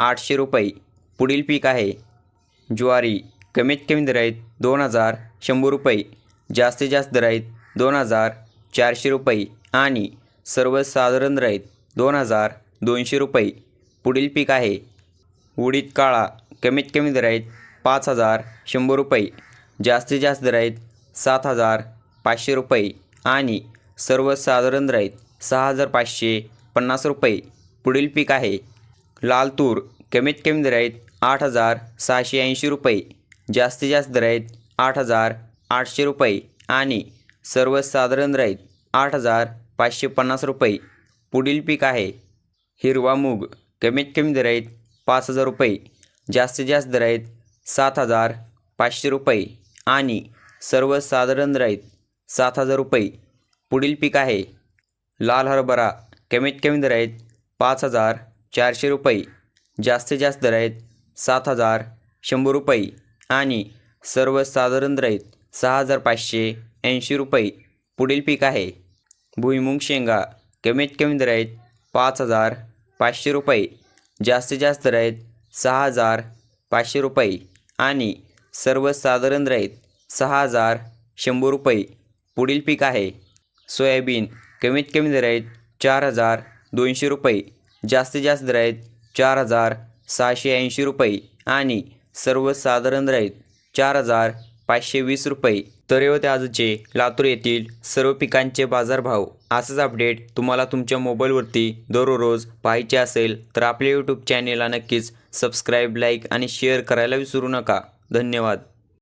आठशे रुपये. पुढील पीक आहे. ज्वारी कमीत कमी दराईत दोन हजार शंभर रुपये. जास्तीत जास्त दराईत दोन हजार चारशे रुपये आणि सर्वसाधारण दराईत दोन हजार दोनशे रुपये. पुढील पीक आहे. उडीद काळा कमीत कमी दराईत पाच हजार शंभर रुपये. जास्तीत जास्त दराईत सात हजार पाचशे रुपये आणि सर्वसाधारण दराईत सहा हजार पाचशे पन्नास रुपये. पुढील पीक आहे. लाल तूर कमीत कमी दर आहेत आठ हजार सहाशे ऐंशी रुपये जास्तीत जास्त दर आहेत आठ हजार आठशे रुपये आणि सर्वसाधारण दर आहेत आठ हजार पाचशे पन्नास रुपये. पुढील पीक आहे हिरवा मूग कमीत कमी दर आहेत पाच हजार रुपये जास्तीत जास्त दर आहेत सात हजार पाचशे रुपये आणि सर्वसाधारण दर आहेत सात हजार रुपये. पुढील पीक आहे लाल हरभरा कमीत कमी दर आहेत पाच हजार चारशे रुपये. जास्तीत जास्त दर आहेत सात हजार शंभर रुपये आणि सर्वसाधारण दर आहेत सहा हजार पाचशे ऐंशी रुपये पुढील पीक आहे. भुईमुंग शेंगा कमीत कमी दर आहेत पाच हजार पाचशे रुपये. जास्तीत जास्त दर आहेत सहा हजार पाचशे रुपये आणि सर्वसाधारण दर आहेत सहा हजार शंभर रुपये पुढील पीक आहे. सोयाबीन कमीत कमी दर आहेत चार हजार दोनशे रुपये. जास्तीत जास्त दर चार हजार सहाशे ऐंशी रुपये आणि सर्वसाधारण दर चार हजार पाचशे वीस रुपये. तर होते आजचे लातूर येथील सर्व पिकांचे बाजारभाव. असंच अपडेट तुम्हाला तुमच्या मोबाईलवरती दररोज पाहायचे असेल तर आपल्या यूट्यूब चॅनेलला नक्कीच सबस्क्राईब लाईक आणि शेअर करायला विसरू नका. धन्यवाद.